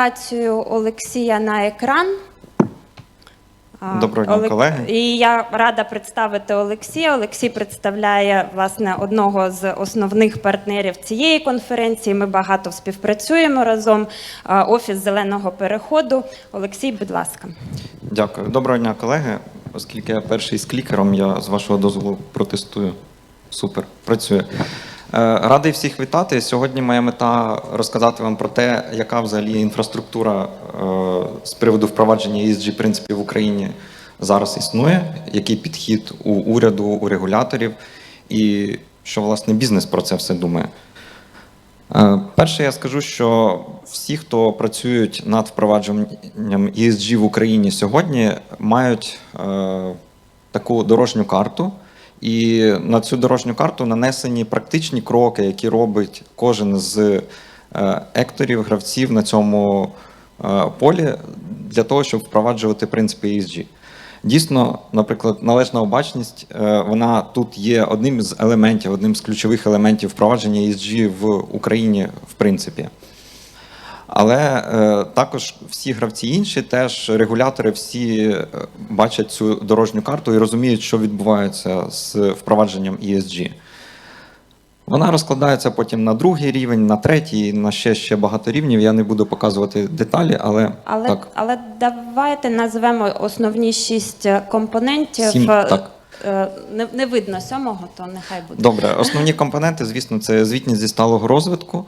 презентацію Олексія на екран. Доброго дня, колеги. І я рада представити Олексія. Олексій представляє власне одного з основних партнерів цієї конференції. Ми багато співпрацюємо разом. Офіс зеленого переходу. Олексій, будь ласка. Дякую. Доброго дня, колеги. Оскільки я перший з клікером, я з вашого дозволу протестую. Супер, працює. Е, Радий всіх вітати. Сьогодні моя мета розказати вам про те, яка взагалі інфраструктура е, з приводу впровадження ESG принципів в Україні зараз існує, який підхід у уряду, у регуляторів, і що власне бізнес про це все думає. Е, Перше, я скажу, що всі, хто працюють над впровадженням ESG в Україні сьогодні, мають таку дорожню карту, і на цю дорожню карту нанесені практичні кроки, які робить кожен з е, екторів, гравців на цьому е, полі для того, щоб впроваджувати принципи ESG. Дійсно, наприклад, належна обачність, е, вона тут є одним з елементів, одним з ключових елементів впровадження ESG в Україні, в принципі. Але е, також всі гравці інші, теж регулятори, всі е, бачать цю дорожню карту і розуміють, що відбувається з впровадженням ESG. Вона розкладається потім на другий рівень, на третій, на ще, ще багато рівнів. Я не буду показувати деталі, але, Але, так. але давайте назвемо основні шість е, компонентів. Сім, Е, так. Не, не видно сьомого, то нехай буде. Добре, основні компоненти, звісно, це звітність зі сталого розвитку,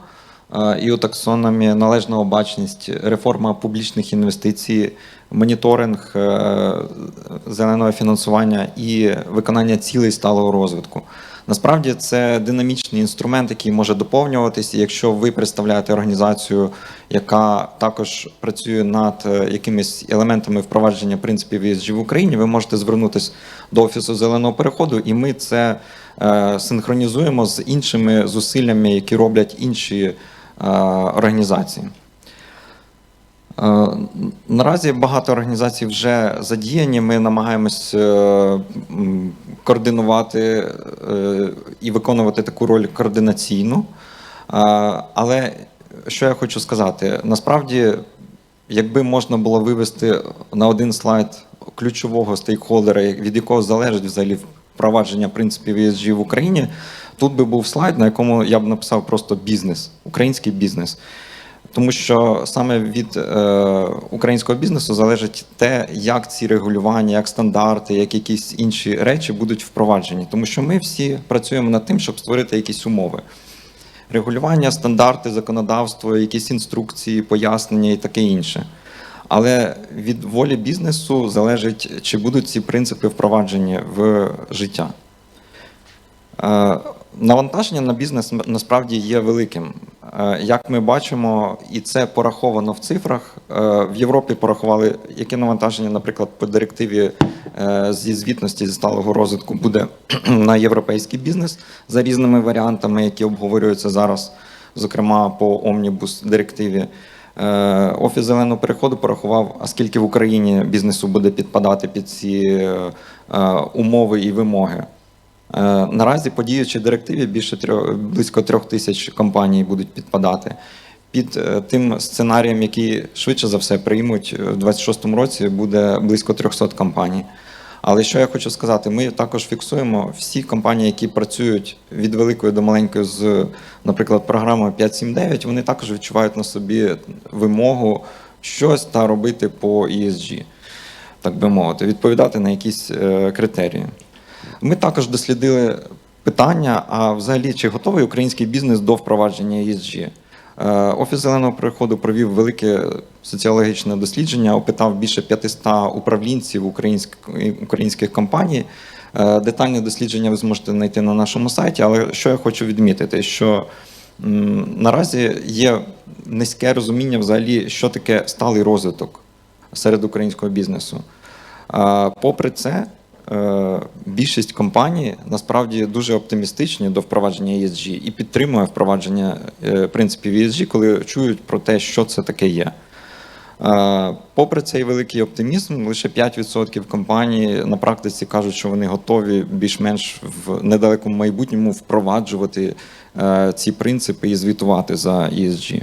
і таксономія, належна обачність, реформа публічних інвестицій, моніторинг е, зеленого фінансування і виконання цілей сталого розвитку. Насправді це динамічний інструмент, який може доповнюватися. Якщо ви представляєте організацію, яка також працює над е, якимись елементами впровадження принципів ESG в Україні, ви можете звернутися до офісу зеленого переходу, і ми це е, синхронізуємо з іншими зусиллями, які роблять інші організації. Е, Наразі багато організацій вже задіяні. Ми намагаємось е, координувати е, і виконувати таку роль координаційну. Е, Але що я хочу сказати, насправді, якби можна було вивести на один слайд ключового стейкхолдера, від якого залежить взагалі впровадження принципів ESG в Україні, тут би був слайд, на якому я б написав просто бізнес, український бізнес. Тому що саме від е, українського бізнесу залежить те, як ці регулювання, як стандарти, як якісь інші речі будуть впроваджені. Тому що ми всі працюємо над тим, щоб створити якісь умови. Регулювання, стандарти, законодавство, якісь інструкції, пояснення і таке інше. Але від волі бізнесу залежить, чи будуть ці принципи впроваджені в життя. Е, Навантаження на бізнес насправді є великим. Е, Як ми бачимо, і це пораховано в цифрах. е, В Європі порахували, яке навантаження, наприклад, по директиві е, зі звітності зі сталого розвитку буде на європейський бізнес за різними варіантами, які обговорюються зараз, зокрема по омнібус директиві. Офіс зеленого переходу порахував, а скільки в Україні бізнесу буде підпадати під ці умови і вимоги. Е, Наразі по діючій директиві більше трьох, близько трьох тисяч компаній будуть підпадати. Під е, тим сценарієм, який швидше за все приймуть е, в 26-му році, буде близько 300 компаній. Але що я хочу сказати, ми також фіксуємо всі компанії, які працюють від великої до маленької з, наприклад, програмою 579, вони також відчувають на собі вимогу щось та робити по ESG, так би мовити, відповідати на якісь критерії. Ми також дослідили питання: а взагалі, чи готовий український бізнес до впровадження ESG? Е, Офіс зеленого переходу провів велике соціологічне дослідження, опитав більше 500 управлінців українських, компаній. Е, Детальне дослідження ви зможете знайти на нашому сайті. Але що я хочу відмітити, що наразі є низьке розуміння взагалі, що таке сталий розвиток серед українського бізнесу. А, Попри це, е, більшість компаній насправді дуже оптимістичні до впровадження ESG і підтримує впровадження е, принципів ESG, коли чують про те, що це таке є. Е, Попри цей великий оптимізм, лише 5% компаній на практиці кажуть, що вони готові більш-менш в недалекому майбутньому впроваджувати е, ці принципи і звітувати за ESG.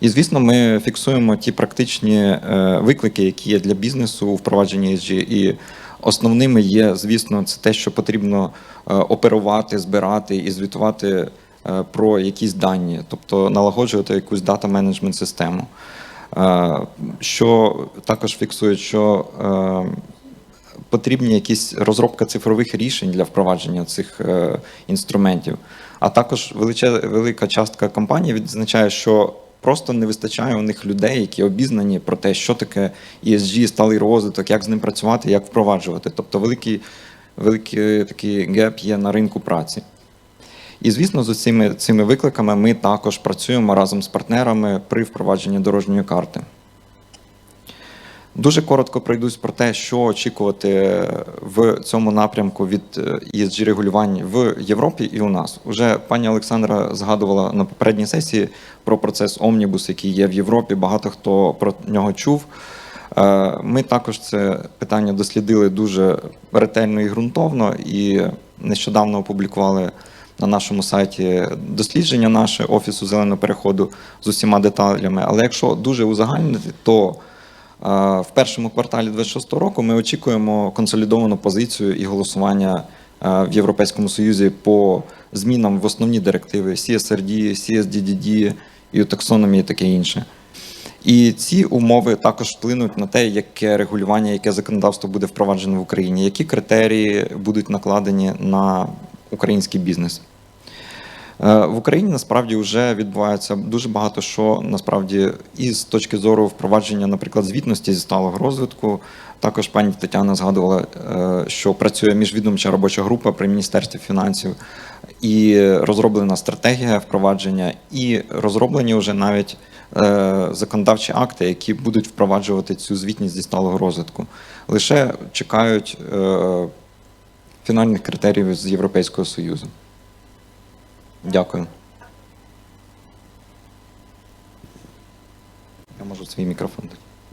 І, звісно, ми фіксуємо ті практичні е, виклики, які є для бізнесу у впровадженні ESG. І основними є, звісно, це те, що потрібно е, оперувати, збирати і звітувати е, про якісь дані, тобто налагоджувати якусь дата менеджмент систему. Е, Що також фіксує, що потрібні якісь розробка цифрових рішень для впровадження цих інструментів. А також велика частка компаній відзначає, що просто не вистачає у них людей, які обізнані про те, що таке ESG, сталий розвиток, як з ним працювати, як впроваджувати. Тобто великий, великий такий геп є на ринку праці. І звісно, з усіми цими викликами ми також працюємо разом з партнерами при впровадженні дорожньої карти. Дуже коротко пройдусь про те, що очікувати в цьому напрямку від esg регулювань в Європі і у нас. Уже пані Олександра згадувала на попередній сесії про процес Омнібус, який є в Європі. Багато хто про нього чув. Е, Ми також це питання дослідили дуже ретельно і ґрунтовно, і нещодавно опублікували на нашому сайті дослідження наше офісу зеленого переходу з усіма деталями. Але якщо дуже узагальнити, то е, в першому кварталі 2026 року ми очікуємо консолідовану позицію і голосування е, в Європейському Союзі по змінам в основні директиви CSRD, CSDDD, і таксономії і таке інше. І ці умови також вплинуть на те, яке регулювання, яке законодавство буде впроваджено в Україні, які критерії будуть накладені на український бізнес. Е, В Україні насправді вже відбувається дуже багато що насправді і з точки зору впровадження, наприклад, звітності зі сталого розвитку. Також пані Тетяна згадувала, е, що працює міжвідомча робоча група при міністерстві фінансів, і розроблена стратегія впровадження, і розроблені вже навіть е, законодавчі акти, які будуть впроваджувати цю звітність зі сталого розвитку. Лише чекають фінальних критеріїв з Європейського Союзу. Дякую. Я можу свій мікрофон дати.